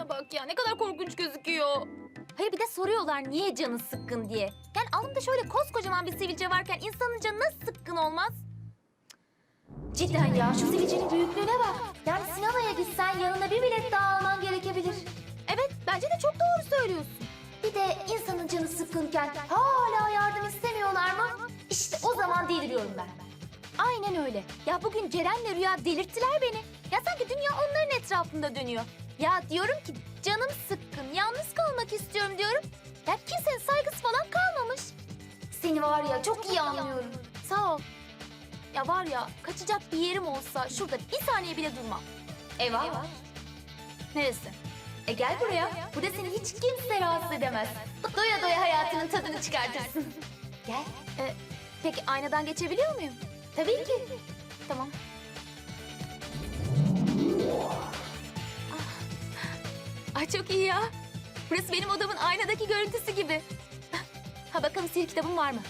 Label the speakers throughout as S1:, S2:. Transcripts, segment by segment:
S1: Şuna bak ya ne kadar korkunç gözüküyor. Hayır bir de soruyorlar niye canı sıkkın diye. Yani alnımda şöyle koskocaman bir sivilce varken insanın canı nasıl sıkkın olmaz? Cidden ya şu sivilcenin büyüklüğüne bak. Yani sinemaya gitsen yanına bir bilet daha alman gerekebilir. Evet bence de çok doğru söylüyorsun. Bir de insanın canı sıkkınken hala yardım istemiyorlar mı? İşte o zaman deliriyorum ben. Aynen öyle. Ya bugün Ceren'le Rüya delirttiler beni. Ya sanki dünya onların etrafında dönüyor. Ya diyorum ki canım sıkkın, yalnız kalmak istiyorum diyorum. Ya kimsenin saygısı falan kalmamış. Seni var ya çok iyi anlıyorum. Sağ ol. Ya var ya kaçacak bir yerim olsa şurada bir saniye bile durmam. Ev var. Neresi? E gel buraya. Burada seni hiç kimse rahatsız edemez. Doya doya hayatının tadını çıkartırsın. Gel. E, peki aynadan geçebiliyor muyum? Tabii ki. Tamam. Ay çok iyi ya. Burası benim odamın aynadaki görüntüsü gibi. Ha bakalım sihir kitabım var mı?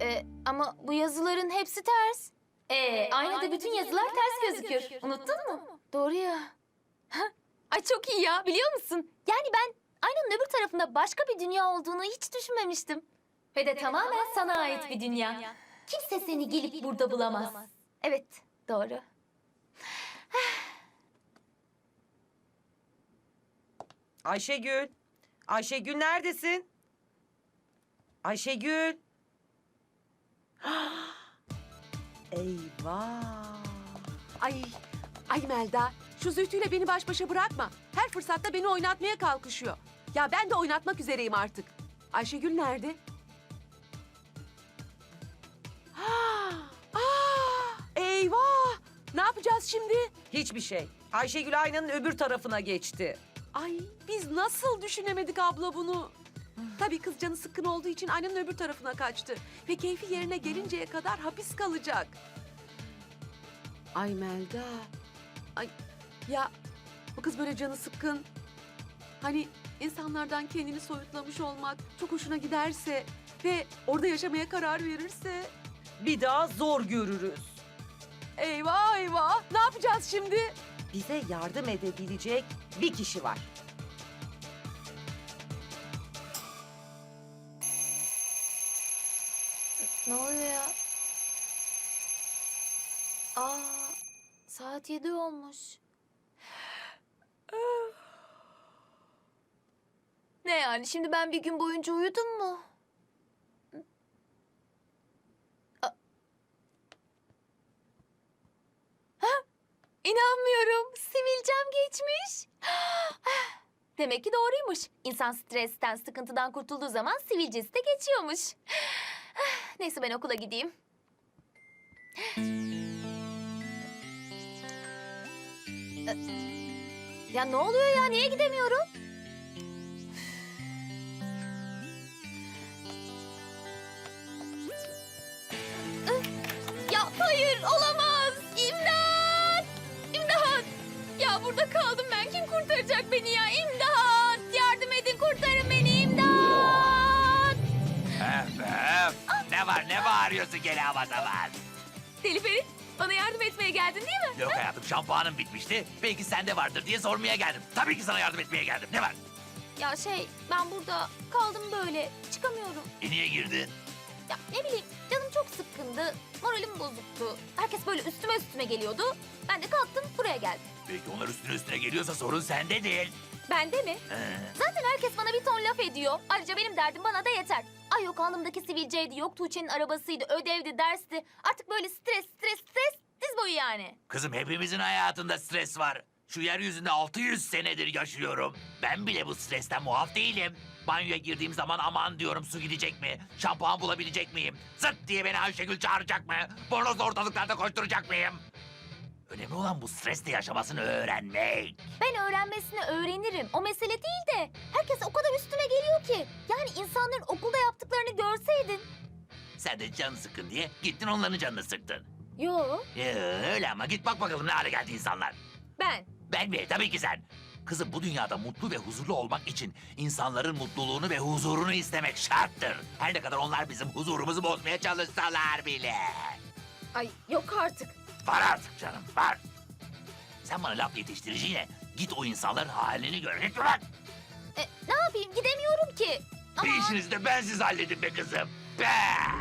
S1: Ee, ama bu yazıların hepsi ters. Ee, aynada bütün yazılar ters gözükür. Unuttun mu? Doğru ya. Hah, Ay çok iyi ya biliyor musun? Yani ben aynanın öbür tarafında başka bir dünya olduğunu hiç düşünmemiştim. Ve de tamamen sana ait bir dünya. Kimse seni gelip burada bulamaz. Evet, doğru.
S2: Ayşegül. Ayşegül neredesin? Ayşegül. Eyvah.
S3: Ay, ay Melda, şu zühtüyle beni baş başa bırakma. Her fırsatta beni oynatmaya kalkışıyor. Ya ben de oynatmak üzereyim artık. Ayşegül nerede? Ne yapacağız şimdi?
S2: Hiçbir şey. Ayşegül aynanın öbür tarafına geçti.
S3: Ay, biz nasıl düşünemedik abla bunu? Tabii kız canı sıkkın olduğu için aynanın öbür tarafına kaçtı. Ve keyfi yerine gelinceye kadar hapis kalacak. Ay Melda. Ay ya bu kız böyle canı sıkkın. Hani insanlardan kendini soyutlamış olmak çok hoşuna giderse ve orada yaşamaya karar verirse
S2: Bir daha zor görürüz.
S3: Eyvah eyvah ne yapacağız şimdi?
S2: Bize yardım edebilecek bir kişi var.
S1: Ne oluyor ya? Aa, saat yedi olmuş. Ne yani şimdi ben bir gün boyunca uyudum mu? A- Ha? İnanmıyorum. Sivilcem geçmiş. Demek ki doğruymuş. İnsan stresten, sıkıntıdan kurtulduğu zaman sivilcesi de geçiyormuş. Neyse ben okula gideyim. Ya ne oluyor ya? Niye gidemiyorum? Ya hayır olamaz.
S4: Var ne bağırıyorsun gene hava zaman?
S1: Deli Ferit, bana yardım etmeye geldin değil mi?
S4: Yok hayatım şampuanım bitmişti. Belki sende vardır diye sormaya geldim. Tabii ki sana yardım etmeye geldim. Ne var?
S1: Ya şey, ben burada kaldım böyle, çıkamıyorum.
S4: E niye girdin?
S1: Ya ne bileyim, canım çok sıkkındı, moralim bozuktu. Herkes böyle üstüme üstüme geliyordu. Ben de kalktım buraya geldim.
S4: Belki onlar üstüne üstüne geliyorsa sorun sende değil.
S1: Bende mi?
S4: Ee,
S1: Zaten herkes bana bir ton laf ediyor. Ayrıca benim derdim bana da yeter. Ay yok alnımdaki sivilceydi, yok Tuğçe'nin arabasıydı, ödevdi, dersti. Artık böyle stres, stres, stres, diz boyu yani.
S4: kızım hepimizin hayatında stres var. Şu yeryüzünde 600 senedir yaşıyorum. Ben bile bu stresten muaf değilim. Banyoya girdiğim zaman aman diyorum su gidecek mi? Şampuan bulabilecek miyim? Zırt diye beni Ayşegül çağıracak mı? Bornoz ortalıklarda koşturacak mıyım? Önemli olan bu stresle yaşamasını öğrenmek.
S1: Ben öğrenmesini öğrenirim. O mesele değil de herkes o kadar üstüme geliyor ki. Yani insanların okulda yaptıklarını görseydin.
S4: Sen de canı sıkın diye gittin onların canını sıktın.
S1: Yo.
S4: Ee, öyle ama git bak bakalım ne hale geldi insanlar.
S1: Ben.
S4: Ben mi? Tabii ki sen. Kızım bu dünyada mutlu ve huzurlu olmak için insanların mutluluğunu ve huzurunu istemek şarttır. Her ne kadar onlar bizim huzurumuzu bozmaya çalışsalar bile.
S1: Ay yok artık.
S4: Var artık canım var. Sen bana laf yetiştiriciyle git o insanların halini gör. Git ulan.
S1: E, ne yapayım gidemiyorum ki. Ama
S4: Bir işinizi de ben siz halledin be kızım. Ben.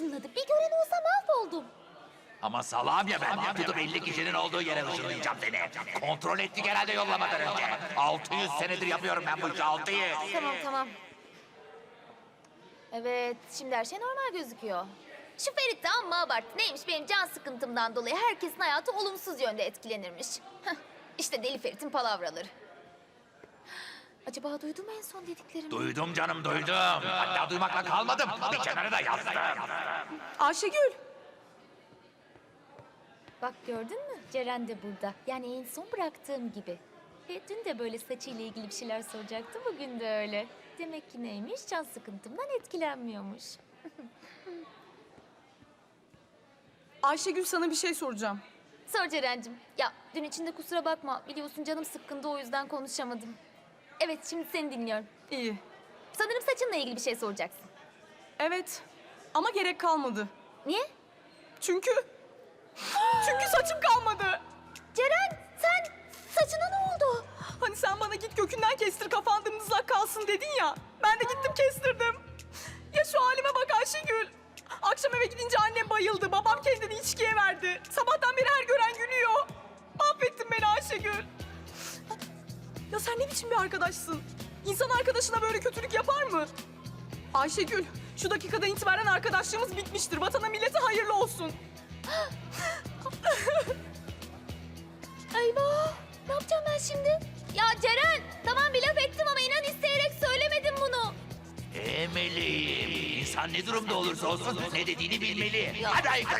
S1: Işınladı. Bir gören olsa mahvoldum.
S4: Ama salağım ya ben. Tutup 50 kişinin olduğu yere ışınlayacağım seni. Kontrol ettik herhalde yollamadan önce. 600 senedir yapıyorum ben bu işi 600.
S1: Tamam tamam. Evet şimdi her şey normal gözüküyor. Şu Ferit de amma abarttı. Neymiş benim can sıkıntımdan dolayı herkesin hayatı olumsuz yönde etkilenirmiş. Heh, işte deli Ferit'in palavraları. Acaba duydu mu en son dediklerimi?
S4: Duydum canım duydum. Hatta duymakla kalmadım. Bir kenara da yazdım.
S3: Ayşegül.
S1: Bak gördün mü? Ceren de burada. Yani en son bıraktığım gibi. E, dün de böyle saçıyla ilgili bir şeyler soracaktı. Bugün de öyle. Demek ki neymiş? Can sıkıntımdan etkilenmiyormuş.
S5: Ayşegül sana bir şey soracağım.
S1: Sor Ceren'cim. Ya dün içinde kusura bakma. Biliyorsun canım sıkkındı o yüzden konuşamadım. Evet şimdi seni dinliyorum.
S5: İyi.
S1: Sanırım saçınla ilgili bir şey soracaksın.
S5: Evet. Ama gerek kalmadı.
S1: Niye?
S5: Çünkü... Çünkü saçım kalmadı.
S1: Ceren sen saçına ne oldu?
S5: Hani sen bana git kökünden kestir kafan dımdızlak kalsın dedin ya. Ben de gittim kestirdim. Ya şu halime bak Ayşegül. Akşam eve gidince annem bayıldı. Babam kendini içkiye verdi. Sabahtan beri her gören gülüyor. Mahvettin beni Ayşegül. Ya sen ne biçim bir arkadaşsın? İnsan arkadaşına böyle kötülük yapar mı? Ayşegül, şu dakikadan itibaren arkadaşlığımız bitmiştir. Vatana millete hayırlı olsun.
S1: Eyvah! Ne yapacağım ben şimdi? Ya Ceren tamam bir laf ettim ama inan isteyerek söylemedim bunu.
S4: E meleğim. İnsan ne durumda olursa olsun ne dediğini bilmeli. Hadi ayıkla.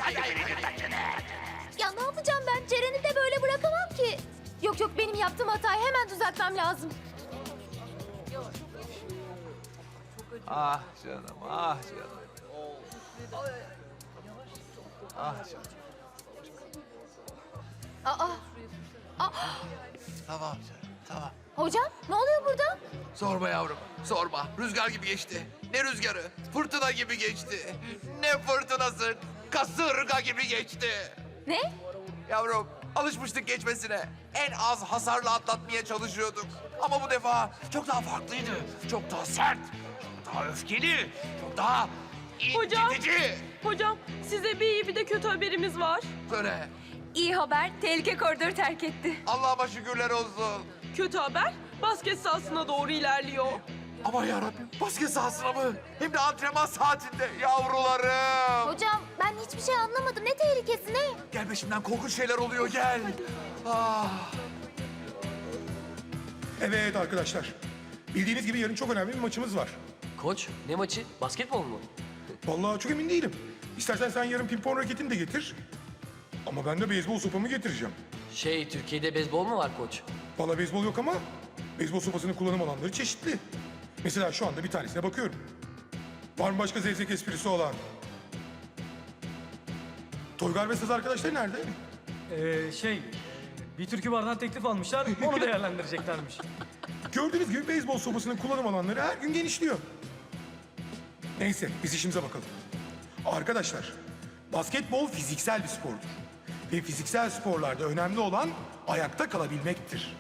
S1: Ya ne yapacağım ben? Ceren'i de böyle bırakamam ki. Yok yok benim yaptığım hatayı hemen düzeltmem lazım.
S6: Ah canım, ah canım. Ah canım.
S1: Aa! Aa!
S6: Tamam canım, tamam.
S1: Hocam ne oluyor burada?
S6: Sorma yavrum, sorma. Rüzgar gibi geçti. Ne rüzgarı? Fırtına gibi geçti. Ne fırtınası? Kasırga gibi geçti.
S1: Ne?
S6: Yavrum, alışmıştık geçmesine. En az hasarla atlatmaya çalışıyorduk. Ama bu defa çok daha farklıydı. Çok daha sert, çok daha öfkeli, çok daha
S5: Hocam.
S6: incitici.
S5: Hocam, size bir iyi bir de kötü haberimiz var.
S6: Söyle.
S7: İyi haber, tehlike koridoru terk etti.
S6: Allah'ıma şükürler olsun.
S5: Kötü haber, basket sahasına doğru ilerliyor.
S6: Ama yarabbim basket sahasına mı? Hem de antrenman saatinde yavrularım.
S1: Hiçbir şey anlamadım. Ne tehlikesi ne?
S6: Gel peşimden korkunç şeyler oluyor gel. Ah.
S8: Evet arkadaşlar. Bildiğiniz gibi yarın çok önemli bir maçımız var.
S9: Koç ne maçı? Basketbol mu?
S8: Vallahi çok emin değilim. İstersen sen yarın pimpon raketini de getir. Ama ben de beyzbol sopamı getireceğim.
S9: Şey Türkiye'de beyzbol mu var koç?
S8: Vallahi beyzbol yok ama beyzbol sopasının kullanım alanları çeşitli. Mesela şu anda bir tanesine bakıyorum. Var mı başka zevzek esprisi olan? Toygar ve Saz arkadaşlar nerede?
S10: Ee, şey, bir türkü bardan teklif almışlar, onu değerlendireceklermiş.
S8: Gördüğünüz gibi beyzbol sopasının kullanım alanları her gün genişliyor. Neyse biz işimize bakalım. Arkadaşlar basketbol fiziksel bir spordur. Ve fiziksel sporlarda önemli olan ayakta kalabilmektir.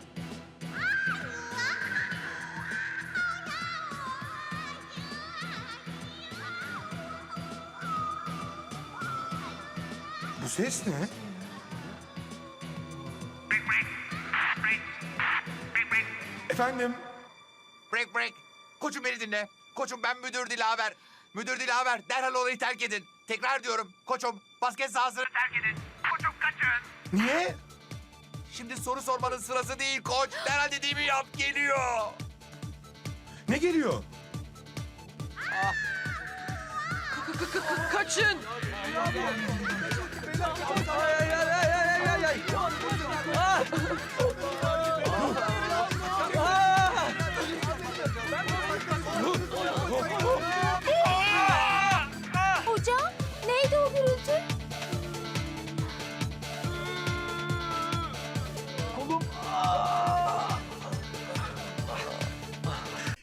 S8: Bu ses ne? Efendim?
S6: Break break. Koçum beni dinle. Koçum ben müdür Dilaver. Müdür Dilaver derhal olayı terk edin. Tekrar diyorum. Koçum basket sahasını terk edin. Koçum kaçın.
S8: Niye?
S6: Şimdi soru sormanın sırası değil koç. Derhal dediğimi yap geliyor.
S8: Ne geliyor?
S5: Kaçın!
S1: Hocam neydi o gürültü?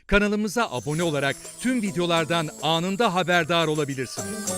S11: Kanalımıza abone olarak tüm videolardan anında haberdar olabilirsiniz.